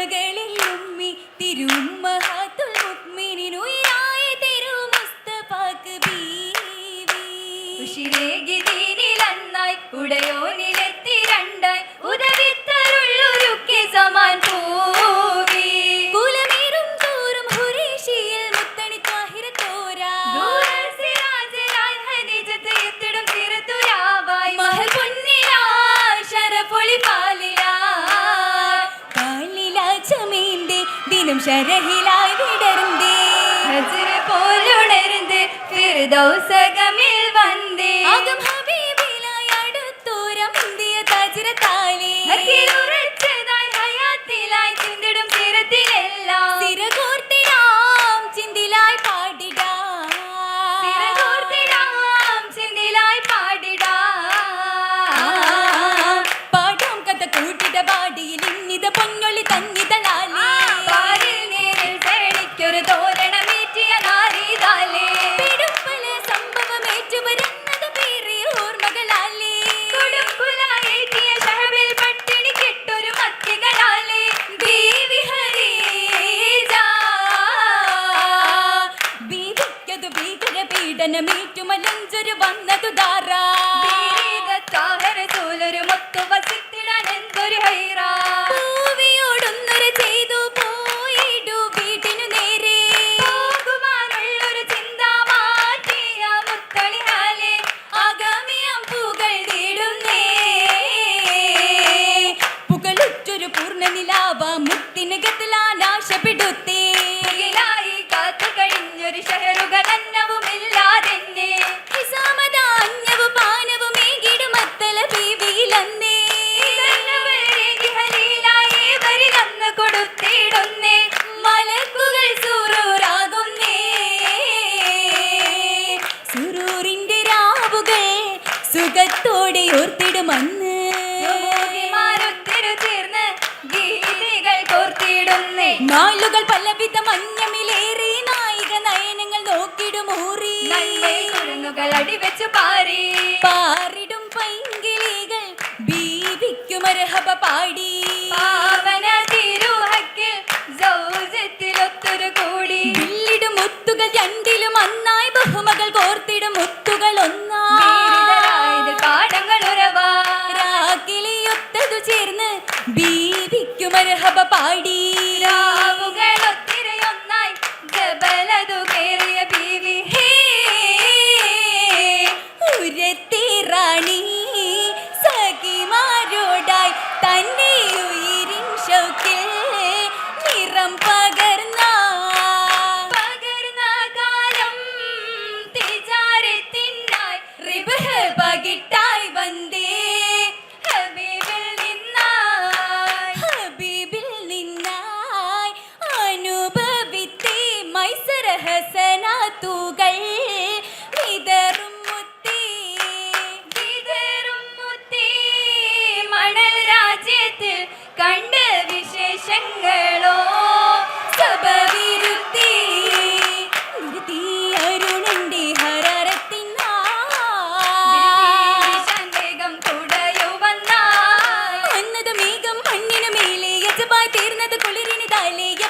ഓർമ്മകളെ ശരഹിലായി വിടരുന്തേ ഹജ്ർ പോലുണരുത് ഫിർദൗസകമിൽ വന്നേ. ആകം ഹബീബിലായി അടുത്തോരം ഇന്ത്യ താജിരത്താലേ. ராணி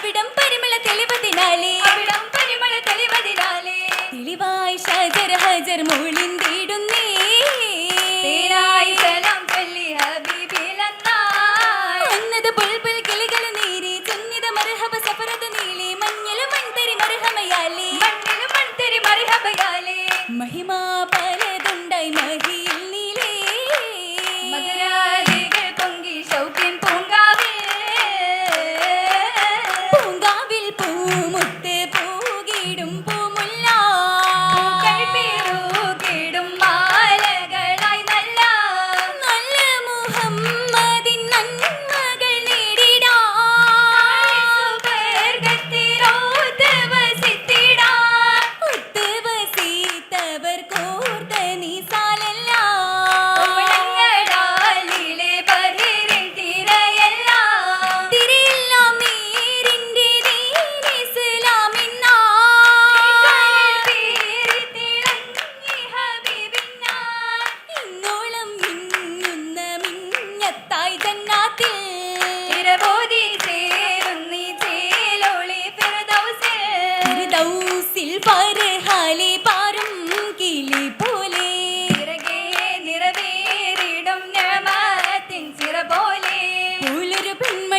அம்மாவிடம்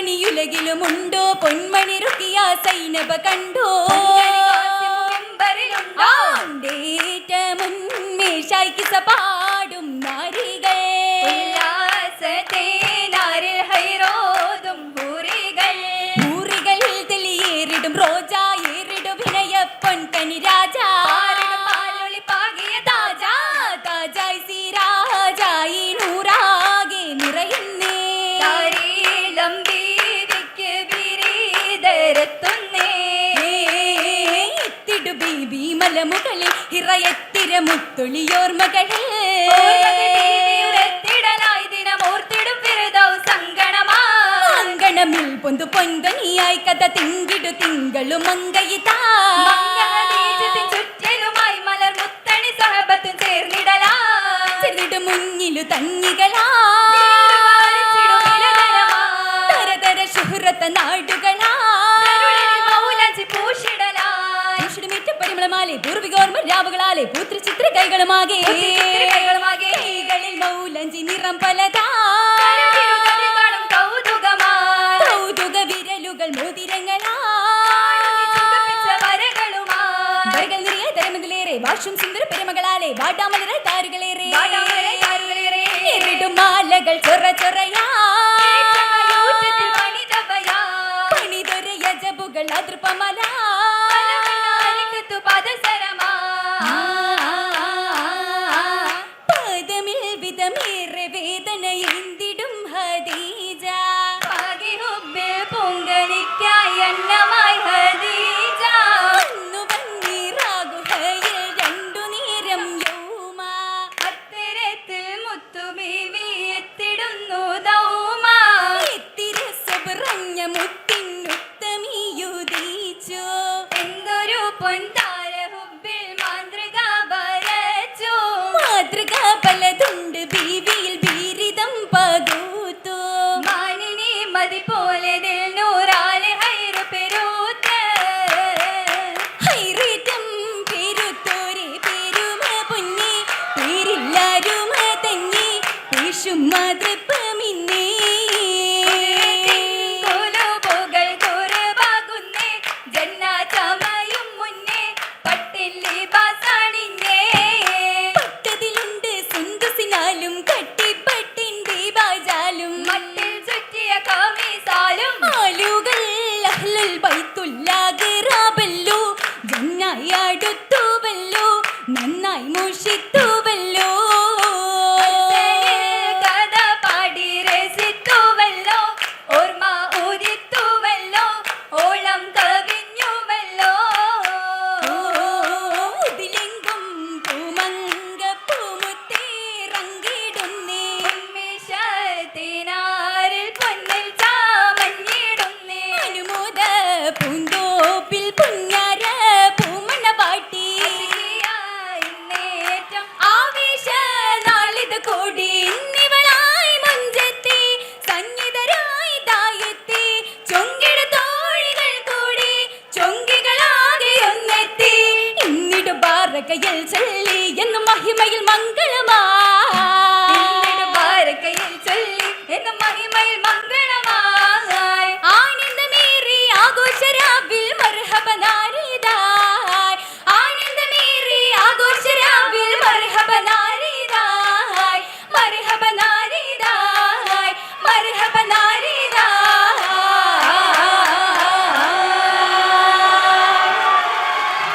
പൊന്മണിയുലകിലുമുണ്ടോ പൊന്മണി റുക്കിയ സൈനബ കണ്ടോ? മുൻമേഷായി സഭാ മലമുകളിൽ ഹിറയത്തിര മുത്തുളിയോർമകളിൽ ഓർത്തിടലായി ദിനമോർത്തിടും കഥ തിങ്കിടു തിങ്കളും മങ്കയിതാ മലർ മുത്തണി സഹബത്തും ചേർന്നിടലാ. ചെറുതിടു മുന്നിലു തന്നികളാ. மகளே കണ്ണമ